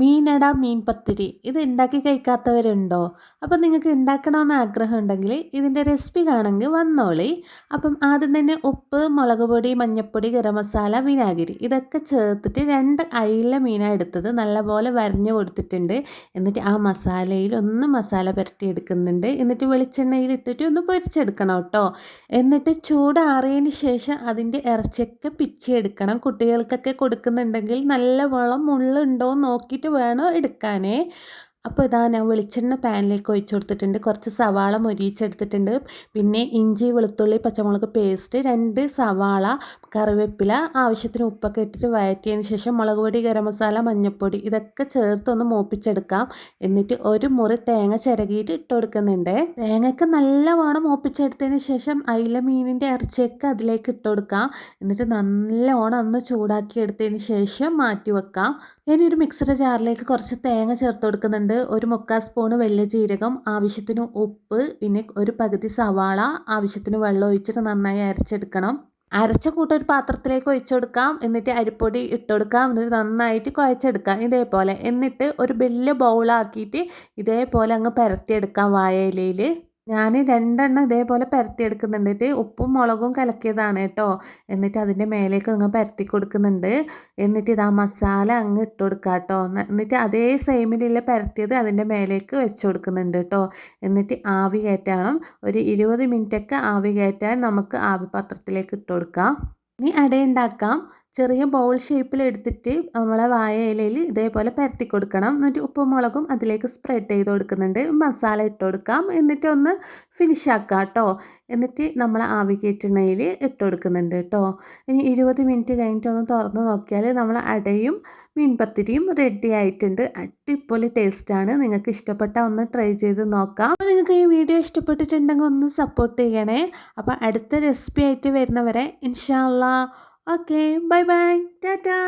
മീനട മീൻ പത്തിരി. ഇത് ഉണ്ടാക്കി കഴിക്കാത്തവരുണ്ടോ? അപ്പം നിങ്ങൾക്ക് ഉണ്ടാക്കണമെന്ന് ആഗ്രഹം ഉണ്ടെങ്കിൽ ഇതിന്റെ റെസിപ്പി കാണുമെങ്കിൽ വന്നോളി. അപ്പം ആദ്യം തന്നെ ഉപ്പ് മുളക് പൊടി മഞ്ഞൾപ്പൊടി ഗരം മസാല വിനാഗിരി. ഇതൊക്കെ ചേർത്തിട്ട് രണ്ട് അയില മീനാണ് എടുത്തത്. നല്ലപോലെ വരഞ്ഞു കൊടുത്തിട്ടുണ്ട്. എന്നിട്ട് ആ മസാലയിൽ ഒന്ന് മസാല പുരട്ടി എടുക്കുന്നുണ്ട് എന്നിട്ട് വെളിച്ചെണ്ണയിൽ ഇട്ടിട്ട് ഒന്ന് പൊരിച്ചെടുക്കണം കേട്ടോ. എന്നിട്ട് ചൂടാറിയതിന് ശേഷം അതിന്റെ ഇറച്ചിയൊക്കെ പിച്ചെടുക്കണം കുട്ടികൾക്കൊക്കെ കൊടുക്കുന്നുണ്ടെങ്കിൽ നല്ല വളം മുള്ളുണ്ടോ നോക്കിയിട്ട് വേണം എടുക്കാനേ? അപ്പോൾ ഇതാ ഞാൻ വെളിച്ചെണ്ണ പാനിലേക്ക് ഒഴിച്ചു കൊടുത്തിട്ടുണ്ട്. കുറച്ച് സവാള മൊരിയിച്ചെടുത്തിട്ടുണ്ട്. പിന്നെ ഇഞ്ചി വെളുത്തുള്ളി പച്ചമുളക് പേസ്റ്റ് രണ്ട് സവാള കറിവേപ്പില ആവശ്യത്തിന് ഉപ്പൊക്കെ ഇട്ടിട്ട് വഴറ്റിയതിന് ശേഷം മുളക് പൊടി ഗരം മസാല മഞ്ഞൾപ്പൊടി ഇതൊക്കെ ചേർത്ത് ഒന്ന് മൂപ്പിച്ചെടുക്കാം. എന്നിട്ട് ഒരു മുറി തേങ്ങ ചിരകിയിട്ട് ഇട്ട് കൊടുക്കുന്നുണ്ട്. തേങ്ങയ്ക്ക് നല്ലവണ്ണം മൂപ്പിച്ചെടുത്തതിന് ശേഷം അയില മീനിന്റെ ഇറച്ചിയൊക്കെ അതിലേക്ക് ഇട്ട് കൊടുക്കാം. എന്നിട്ട് നല്ലവണ്ണം ഒന്ന് ചൂടാക്കി എടുത്തതിന് ശേഷം മാറ്റി വെക്കാം. ഇനി ഒരു മിക്സർ ജാറിലേക്ക് കുറച്ച് തേങ്ങ ചേർത്ത് കൊടുക്കുന്നുണ്ട്. ഒരു മുക്കാൽ സ്പൂണ് വലിയ ജീരകം ആവശ്യത്തിന് ഉപ്പ് പിന്നെ ഒരു പകുതി സവാള ആവശ്യത്തിന് വെള്ളം ഒഴിച്ചിട്ട് നന്നായി അരച്ചെടുക്കണം. അരച്ച കൂട്ട് ഒരു പാത്രത്തിലേക്ക് ഒഴിച്ചു കൊടുക്കാം. എന്നിട്ട് അരിപ്പൊടി ഇട്ട് കൊടുക്കാം. എന്നിട്ട് നന്നായിട്ട് കുഴച്ചെടുക്കാം ഇതേപോലെ. എന്നിട്ട് ഒരു വലിയ ബൗളാക്കിയിട്ട് ഇതേപോലെ അങ്ങ് പരത്തിയെടുക്കാം വായയിലയിൽ ഞാൻ രണ്ടെണ്ണം ഇതേപോലെ പരത്തിയെടുക്കുന്നുണ്ടിട്ട് ഉപ്പും മുളകും കലക്കിയതാണ് കേട്ടോ. എന്നിട്ട് അതിന്റെ മേലേക്ക് അങ്ങ് പരത്തി കൊടുക്കുന്നുണ്ട്. എന്നിട്ട് ഇതാ മസാല അങ്ങ് ഇട്ട് കൊടുക്കുക കേട്ടോ. എന്നിട്ട് അതേ സെയിമിലുള്ള പരത്തിയത് അതിന്റെ മേലേക്ക് വെച്ച് കൊടുക്കുന്നുണ്ട് കേട്ടോ. എന്നിട്ട് ആവി കയറ്റണം ഒരു ഇരുപത് മിനിറ്റൊക്കെ ആവി കയറ്റാൻ നമുക്ക് ആവി പാത്രത്തിലേക്ക് ഇട്ട് കൊടുക്കാം. ഇനി അടയുണ്ടാക്കാം ചെറിയ ബൗൾ ഷേപ്പിൽ എടുത്തിട്ട് നമ്മളെ വായ ഇലയിൽ ഇതേപോലെ പരത്തി കൊടുക്കണം എന്നിട്ട് ഉപ്പും മുളകും അതിലേക്ക് സ്പ്രെഡ് ചെയ്ത് കൊടുക്കുന്നുണ്ട്. മസാല ഇട്ട് കൊടുക്കാം. എന്നിട്ട് ഒന്ന് ഫിനിഷ് ആക്കാം കേട്ടോ എന്നിട്ട് നമ്മൾ ആവി ഇട്ട് കൊടുക്കുന്നുണ്ട് കേട്ടോ ഇനി ഇരുപത് മിനിറ്റ് കഴിഞ്ഞിട്ട് ഒന്ന് തുറന്ന് നോക്കിയാൽ നമ്മൾ അടയും മീൻപത്തിരിയും റെഡി ആയിട്ടുണ്ട്. അടിപൊളി ടേസ്റ്റാണ് നിങ്ങൾക്ക് ഇഷ്ടപ്പെട്ട ഒന്ന് ട്രൈ ചെയ്ത് നോക്കാം. അപ്പോൾ നിങ്ങൾക്ക് ഈ വീഡിയോ ഇഷ്ടപ്പെട്ടിട്ടുണ്ടെങ്കിൽ ഒന്ന് സപ്പോർട്ട് ചെയ്യണേ. അപ്പോൾ അടുത്ത റെസിപ്പി ആയിട്ട് വരുന്നവരെ ഇൻഷാല്ലാ Okay, bye bye. Ta-ta.